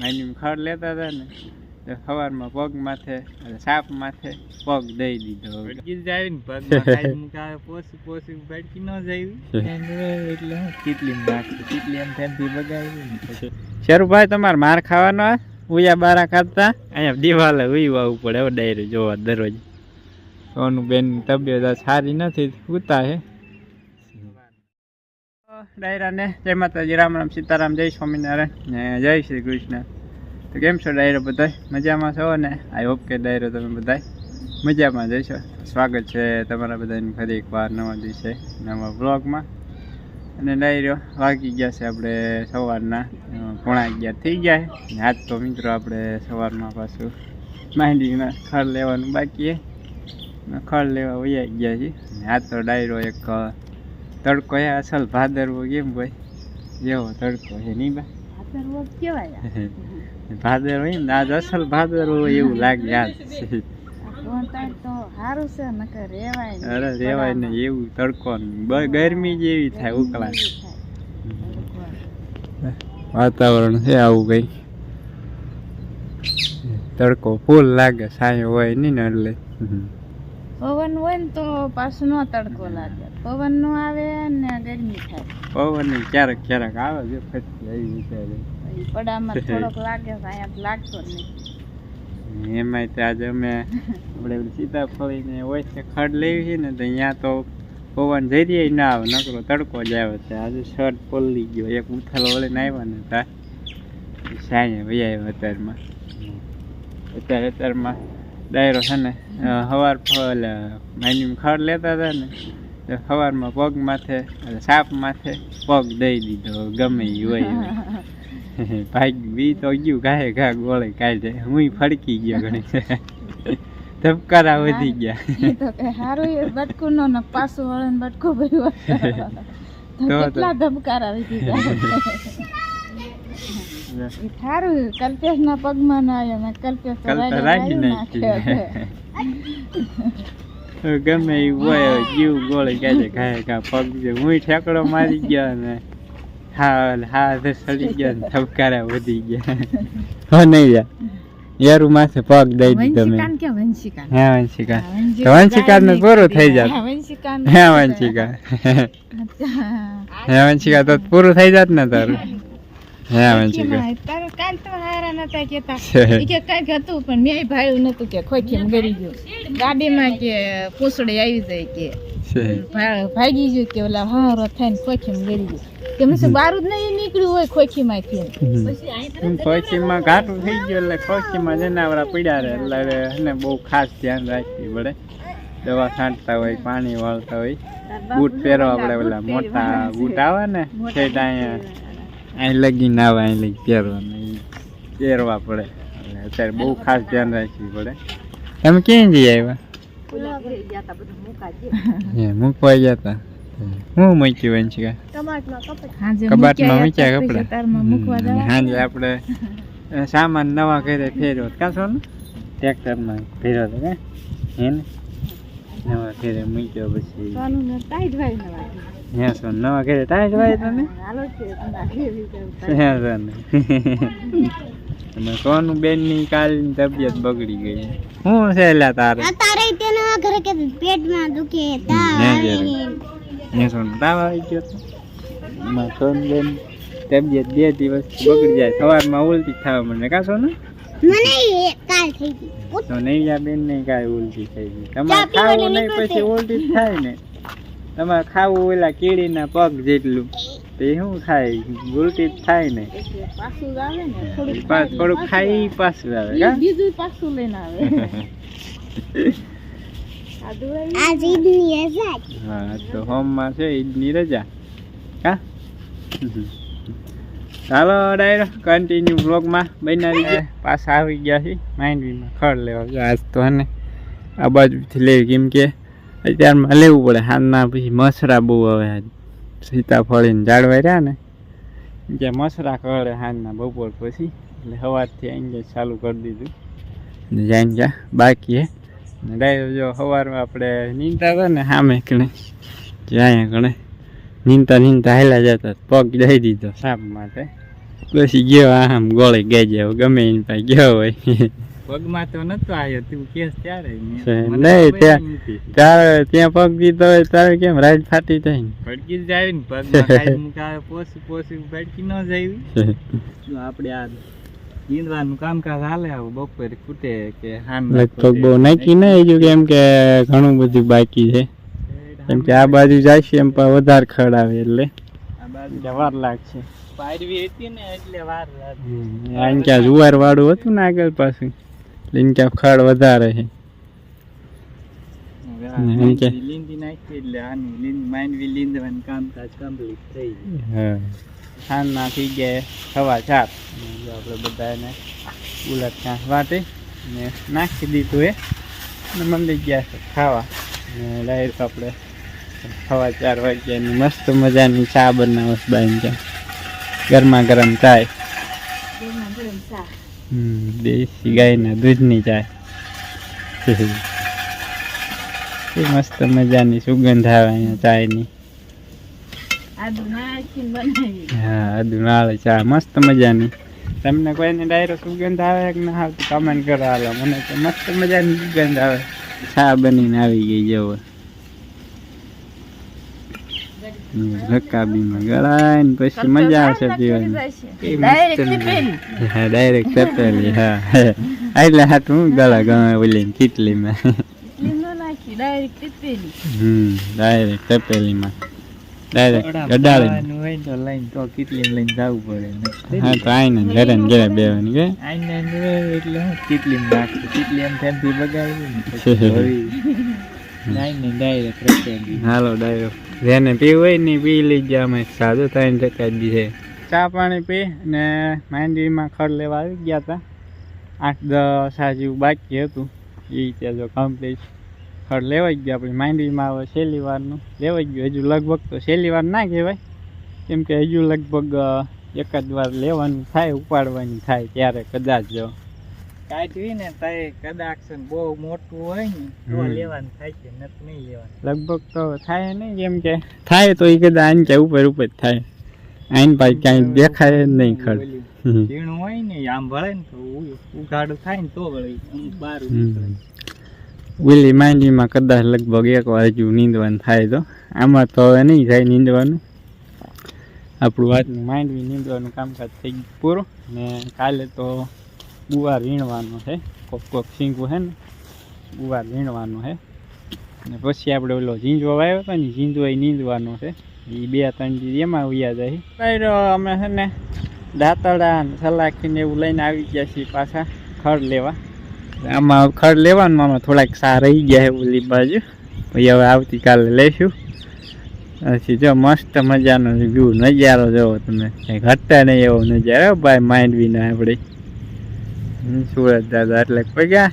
માઇની ખડ લેતા હતા ને તો સવારમાં પગ માથે સાપ માથે પગ દઈ દીધો. ગીત જાય ને પગમાં ખાઈ મુકાવે પોસી પોસી બેઠકી ન જાય એટલે કેટલી નાખી કેટલી એમ ને પછી. શરૂભાઈ તમારે માર ખાવાનો? ઉયા બારા કાઢતા અહીંયા દિવાલે ઉઈ વાવું પડે હવે ડાયરો જોવા દરરોજ સોનું બેન તબિયત સારી નથી ઉતા હે ડાયરાને. જય માતાજી, રામ રામ, સીતારામ, જય સ્વામિનારાયણ. ને જય શ્રી કૃષ્ણ. તો કેમ છો ડાયરો બધા મજામાં છો? ને આઈ હોપ કે ડાયરો તમે બધા મજામાં જઈશો સ્વાગત છે તમારા બધાની ફરી એકવાર નવા દિવસે, નવા બ્લોગમાં અને ડાયરો વાગી ગયા છે આપણે સવારના. પોણા અગિયાર થઈ ગયા આજ તો મિત્રો આપણે સવારમાં પાછું માંડીના ખડ લેવાનું બાકી ખડ લેવા વૈયા ગયા છીએ. આજ તો ડાયરો એક તડકો એ અસલ ભાદરવો કેમ ભાઈ જેવો તડકો છે નહીં બા? ભાદર હોય ને આજ અસલ ભાદર હોય એવું લાગે આજ. અરે રેવાય ને એવું તડકો ગરમી જેવી થાય ઉકળા વાતાવરણ છે આવું કઈ. તડકો ફૂલ લાગે સાંજ હોય નહીં ને એટલે. પવન હોય ને તો પાછો નો તડકો લાગે. પવન નો આવે ને ગરમી થાય. પવન ક્યારેક ક્યારેક આવે છે ફટકી આવી વિચારે પડામાં થોડોક લાગે અહીંયા લાગતો નહીં એમાંય તો આજે અમે આપણે ઓલી સીતાફળી ને હોય છે ખડ લેવી છે ને તો અહીંયા તો પવન જઈ રહી ના આવે નકરો તડકો જ આવે છે. આજે શર્ટ પલળી ગયો એક ઉથાલો વળીને આવ્યા ને તા. સાંજે વૈયા આવ્યા અત્યારમાં. અત્યારે અત્યારમાં ડાયરો છે ને સવાર એટલે માની ખડ લેતા હતા ને સવારમાં પગ માથે એટલે સાપ માથે પગ દઈ દીધો ગમે એ હોય ભાઈ બી તો ગયું ઘાય ઘા ગોળે કાઢે હું ફડકી ગયો ઘણી ધબકારા વધી ગયા. તો હારું એ બટકું નો ને પાછું વળન બટકું ભર્યું. તો તો. કેટલા ધબકારા વધી ગયા. ઈ કલ્પેશ ના પગમાં ના આવ્યો ને કલ્પેશ તો કલ તો રાડે રાખી નાખ્યો. ગમે એ હોય જીવ ગોળે કાઢે ખાય કા પગ છે. હું ઠેકડો મારી ગયો ને હા હા તો સડી ગયા ને ધબકારા વધી ગયા. હો નહીં જા. યારું માથે પગ દઈ દીધો મેં. કે હે વંશિકા હા, તો વંશિકા ને પૂરું થઈ જાત. હે વંશિકા હે વંશિકા તો પૂરું થઈ જાત ને તારું. હે આવે છે તારો કાલ તો હારા નતા કેતા કે કાંઈક હતું પણ મેં ભાડું નતું કે ખોખીમ ગરી ગયું. ગાડીમાં કે પૂસડી આવી જાય કે ભાગી ગયું કે ઓલા હારો થઈને ખોખીમ ગરી ગયું. કે મને બારું જ નહીં નીકળ્યું હોય ખોખીમાંથી ખોખીમાં ઘાટું થઈ ગયું એટલે ખોખીમાં જનાવરા પીડ્યા રહે એટલે એને બહુ ખાસ ધ્યાન રાખવી પડે. દવા છાંટતા હોય પાણી વાળતા હોય. બૂટ પહેરવા આપણે ઓલા મોટા બૂટ આવે ને છેટ અહીંયા અહીં લગીને આવે અહીં લગી પહેરવાના પહેરવા પડે. અત્યારે બહુ ખાસ ધ્યાન રાખવી પડે. તમે ક્યાં જઈ આવ્યા? મૂકવા ગયા હતા હું મૂક્યું વંશિકા કબાટમાં મૂક્યા કપડાં? હમ, આપણે સામાન નવા ઘરે ફેર્યો કાં છો ને ટ્રેક્ટરમાં ફેર્યો હતો કે હે ને? નવા ઘરે મૂક્યો પછી. હે છો. નવા ઘરે તાજ વાય તમે? હાલો છે, નાખી એવી રીતે હે છો ને. સોનું બેનની કાલની તબિયત બગડી ગઈ? શું છે એલા તારે? તારે તેના ઘરે કે પેટમાં દુખે તાવ હે આવે જરા. હે સોનું તાવ આવી ગયો તો? એમાં સોનું બેન તબિયત બે દિવસ બગડી જાય. સવારમાં ઉલટી થવા મને કા સોનું? મને કાલ થઈ ગઈ. તો નૈયા બેન ને કાંઈ ઉલટી થઈ ગઈ. તમારે ખાવું નહીં પછી ઉલટી જ થાય ને. તમારે ખાવું ઓલા કીડીના પગ જેટલું. તે શું થાય? ઉલટી જ થાય ને. પાછું જ આવે ને થોડુંક ખાઈ પાછું આવે. બીજું પાછું લઈને આવે. આ દોરાઈ આજ ઈદની રજા હા તો હોમમાં છે ઈદની રજા. હા ચાલો ડાયરો કન્ટિન્યુ બ્લોગમાં બનાવી ગયા પાછા આવી ગયા છે માંડવીમાં ખડ લેવા. જો આજ તો હને આ બાજુથી લેવી કેમ કે અત્યારમાં લેવું પડે. હાલના પછી મસરા બહુ આવે સીતાફળીને જાળવાઈ રહ્યા ને. જે મસરા કરે હાલના બપોર પછી. એટલે સવારથી અહીં ચાલુ કરી દીધું. ને જાય જ્યાં બાકી હે. ને ડાયરો જો સવારમાં આપણે નીંદતા હતા ને સામે કણે, જ્યાં કણે, નીંદતા નીંદતા હાલ્યા જતા, પગ દઈ દીધો સાપ માટે. પછી ગયો આમ ગોળી ગઈ જાવ ગમે એની પાસે ગયો હોય. પગમાં તો નતો આવ્યો તું કેસ ત્યારે નહીં, ત્યાં- ત્યાં પગ દીધો હોય ત્યારે કેમ રાઈડ ફાટી જાય ને? ભડકી જ ને પગમાં મુકાવે પોસી પોસી ભડકી ન જાય. આપણે આ નીંદવાનું કામકાજ હાલે આવું બપોરે ખૂટે કે હાન લગભગ બહુ નાખી ના કેમ કે ઘણું બધું બાકી છે. કેમ કે આ બાજુ જાય છે એમ પણ વધારે ખડ આવે એટલે. આ બાજુ વાર લાગશે. પાડવી હતી ને એટલે વાર લાગી. આમ ક્યાં જુવાર વાળું હતું ને આગળ પાછું. એમ ક્યાં વધારે છે. હવે આ એમ કે- માંડવી લીંદી નાખી એટલે આનું લીંદ માંડવી લીંદવાનું કામકાજ કમ્પ્લીટ થઈ ગયું હા. સાંજના થઈ ગયા સવા ચાર. આપણે બધા ઉલટ કાંસ વાટી ને નાખી દીધું એ. અને મંડી ગયા છે ખાવા. ને ડાયરેક્ટ આપણે સવા ચાર વાગ્યાની મસ્ત મજાની ચા બનાવશ બાઈ ગરમા ગરમ ચાય. ગરમા ગરમ ચા. દેશી ગાયના દૂધની ચાય. એ મસ્ત મજાની સુગંધ આવે અહીંયા ચાયની. હા, આદુ નાળે ચા, મસ્ત મજાની. તમને કોઈને ડાયરો સુગંધ આવે કે ના આવતી કમેન્ટ કરો હાલો. મને તો મસ્ત મજાની સુગંધ આવે. ચા બનીને આવી ગઈ જેવો. રકાબીમાં ગળાય ને પછી મજા આવશે મજા. હા ડાયરેક્ટ તપેલી હા. એટલે હાથ હું ગળા ગમે ઓલી કીટલીમાં હમ ડાયરેક્ટ તપેલીમાં. ડાયરેક્ટ ખાવાનું હોય તો લઈને તો કેટલી લઈને જવું પડે. હા તો આઈને ઘરે ને ઘરે બેવાની કે? આઈને એટલે હું કેટલી નાખું. એમ બગાડી ડાયરેક્ટ હાલો ડાયરો જેને પીવું હોય ને પી લઈ ગયા અમે. સાદું થઈને ટકા છે ચા પાણી પી ને માંડવીમાં ખડ લેવા આવી ગયા હતા આઠ દસ જેવું બાકી હતું. એ ત્યાં જો કમ્પ્લીટ ખડ લેવાઈ ગયા. આપણે માંડવીમાં હવે છેલ્લી વારનું લેવાઈ ગયું. હજુ લગભગ તો છેલ્લી વાર ના કહેવાય. કેમ કે હજુ લગભગ એકાદ વાર લેવાનું થાય, ઉપાડવાની થાય ત્યારે કદાચ જો. કાઢવી ને તારે કદાચ બહુ મોટું હોય ને તો લેવાનું થાય છે નત નહીં લેવાનું. લગભગ તો થાય નહીં કેમ કે થાય તો એ કદાચ આઈને કે ઉપર ઉપર થાય. આઈને પાછી ક્યાંય દેખાય નહીં ખડ. ઝીણું હોય ને આમ ભળે ને તો ઉઘાડું થાય ને તો વળે બહાર ઓલી માંડવીમાં કદાચ લગભગ એક વાર હજુ નીંદવાનું થાય તો. આમાં તો હવે નહીં થાય નીંદવાનું. આપણું વાતનું માંડવી નીંદવાનું કામકાજ થઈ ગયું પૂરું. ને કાલે તો ગુવાર વીણવાનો છે. કોક કોક શીંગું છે ને ગુવાર વીણવાનો છે. ને પછી આપણે ઓલો ઝીંજવો વાવ્યો હતો ને ઝીંજવો એ નીંદવાનો છે. એ બે ત્રણ દી એમાં ઉયા જાય બહાર અમે છે ને દાંતડા ને સલાખી એવું લઈને આવી ગયા છીએ પાછા ખડ લેવા. આમાં ખડ લેવાનું આમાં થોડાક સા રહી ગયા છે ઓલી બાજુ. પછી હવે આવતીકાલે લઈશું પછી જો મસ્ત મજાનો વ્યૂ નજારો જોવો તમે. કંઈ ઘટતા નહીં એવો નજારો. ભાઈ માંડવીને આપણે સુરત દાદા, એટલે કોઈ ગયા?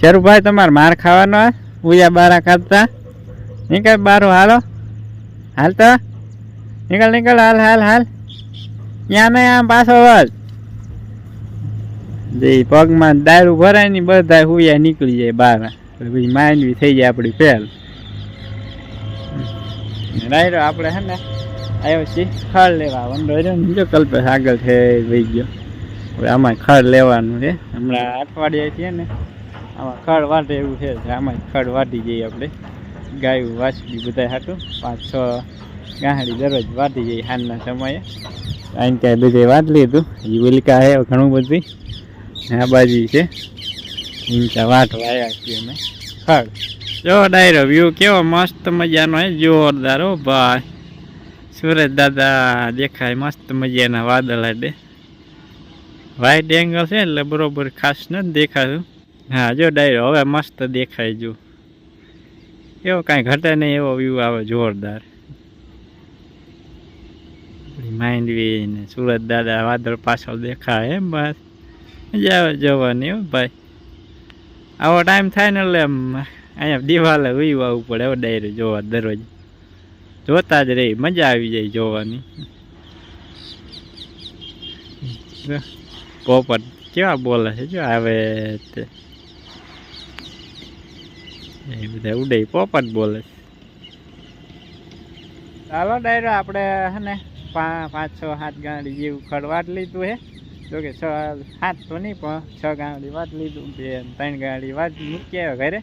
શરૂભાઈ, તમારે માર ખાવાનો? ઉયા બારા કાઢતા નીકળ બારો, હાલો. હાલતો નીકળ નીકળ, હાલ હાલ હાલ. ત્યાં નહીં, આમ પાછો વળ. જે પગમાં દારૂ ભરાય ને બધા હુયા નીકળી જાય બહાર પછી માંડવી થઈ જાય આપણી ફેલ. રાયરો આપણે, હે ને? આવ્યો છીએ. ખડ લેવા. વંડો જો કલ્પેશ આગળ છે વહી ગયો. હવે આમાં ખડ લેવાનું છે. હમણાં અઠવાડિયા છીએ ને, આમાં ખડ વાટે એવું છે આમાં ખડ વાટી જઈએ આપણે. ગાયું વાછડી બધા હાટું. પાંચ, છ ગાંહડી દરરોજ વાટી જઈએ હાલના સમયે. અહીં કાંઈ બધે વાત લીધું. હજી વિલકા છે ઘણું બધું આ બાજુ છે. ઈંચા વાટ વાયા છીએ અમે. ખડ. જો ડાયરો વ્યૂ કેવો મસ્ત મજાનો હે, જોરદાર હો ભાઈ. સુરજ દાદા દેખાય મસ્ત મજાના વાદળ હાડે વાઈટ એંગલ છે, એટલે બરોબર ખાસ નથી દેખાતું. હા, જો ડાયરો, હવે મસ્ત દેખાય જો. એવો કાંઈ ઘટે નહીં, એવો વ્યૂ આવે જોરદાર. માંડવી ને સુરત દાદા વાદળ પાછળ દેખાય એમ બસ. મજા જવાની હો ભાઈ. આવો ટાઈમ થાય ને એટલે એમ અહીંયા દિવાલે આવવું પડે એવો ડાયરો જોવા દરરોજ જોતા જ રહી મજા આવી જાય જોવાની. પોપટ કેવા બોલે છે? જો આવે તે. બધા ઉડે પોપટ બોલે છે. ચાલો ડાયરો, આપણે હે ને પાંચ, છ, સાત ગાડી જેવું ખડ વાટ લીધું હે. જો કે છ, સાત તો નહીં, પણ છ ગાડી વાટ લીધું, બે ત્રણ ગાડી વાટ મૂકી આવ્યો ઘરે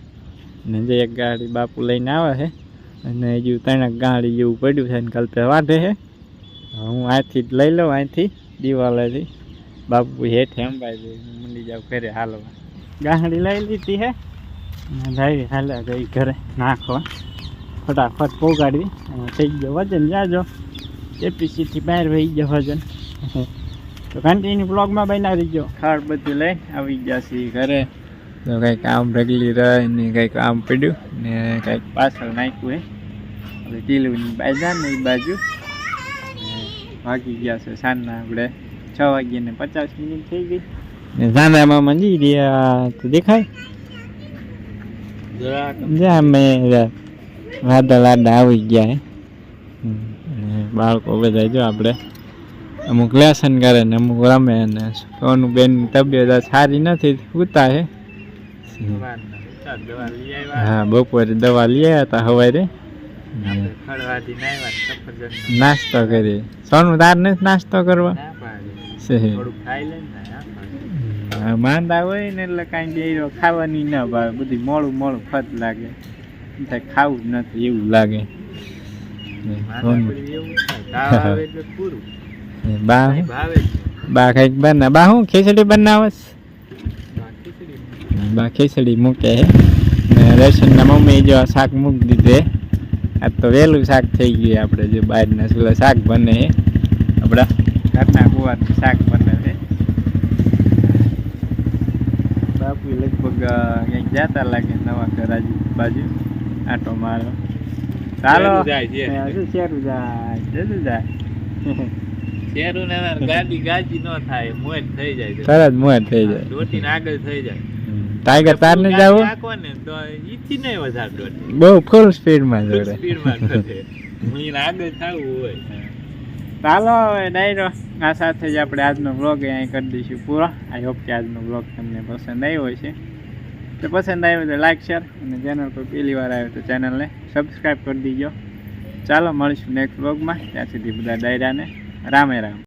ને જે એક ગાડી બાપુ લઈને આવે છે અને હજુ ત્રણ ગાડી જેવું પડ્યું છે ને કલ્પે વાઢે છે હું અહીંથી જ લઈ લઉં, અહીંથી દિવાલેથી. બાપુ હેઠ એમ હું મંડી જાવ ઘરે હાલવા. ગાડી લઈ લીધી હે. જઈ હાલ્યા ગઈ ઘરે. નાખવા ફટાફટ પોગાડવી. અને થઈ ગયો વજન. જાજો. એપીસીથી બહાર વહી ગયો વજન. તો કન્ટિન્યુ બ્લોગમાં બનાવી ગયો ખાડ બધું લઈ આવી ગયા છીએ ઘરે. તો કંઈક આમ રગલી રહી ને કંઈક આમ પડ્યું ને કંઈક પાછળ નાખ્યું હે. હવે કિલોની બાજા ને બાજુ. ભાગી ગયા છે સાંજના આપણે. છ વાગ્યા ને પચાસ મિનિટ થઈ ગઈ. ને મંજી રહ્યા તો દેખાય? જા મેં વાદા લાડા આવી ગયા હે. બાળકો બધા જો આપણે અમુક લેસન કરે ને અમુક રમે ને સોનું બેન તબિયત સારી નથી ઉતા હે. હા બપોરે દવા લઈ આવ્યા હતા સવારે નાસ્તો કરી. સોનું તાર નથી નાસ્તો કરવા? માંદા હોય ને એટલે કાંઈ ડેરો ખાવાની ના ભાવે. બધી મોડું મોડું ફત લાગે. ખાવું જ નથી એવું લાગે. બા બા કંઈક બના બા હું? ખીચડી બનાવે છે? બાકી ખીચડી બા ખીચડી મૂકે ને રેશનના મમ્મી જો શાક મૂકી દીધે આ તો વહેલું શાક થઈ ગયું આપણે જે બહારના શાક બને આપણા ઘરના કુવાનું શાક બને છે. બાપુ લગભગ ક્યાંક જતા લાગે નવા ઘર બાજુ આટો મારો. ચાલો શેરું જાય હજુ શેરું જાય જતું જાય. શેરું ને ગાડી ગાજી ન થાય મોજ થઈ જાય. તરત મોર થઈ જાય. દોટીને આગળ થઈ જાય. ટાઈગર તાર ને જવું? ને તો ઈથી નહીં બહુ ફૂલ સ્પીડમાં જોડે speed માં આગળ થવું હોય. ચાલો હવે ડાયરો. આ સાથે જ આપણે આજનો બ્લોગ અહીં કરી દઈશું પૂરો. આઈ હોપ કે આજનો બ્લોગ તમને પસંદ આવ્યો હશે. તો પસંદ આવ્યો તો લાઈક શેર અને ચેનલ પર પહેલી વાર આવ્યો તો ચેનલને સબસ્ક્રાઈબ કરી દીજો. ચાલો, મળીશું નેક્સ્ટ બ્લોગમાં ત્યાં સુધી બધા ડાયરાને રામે રામ.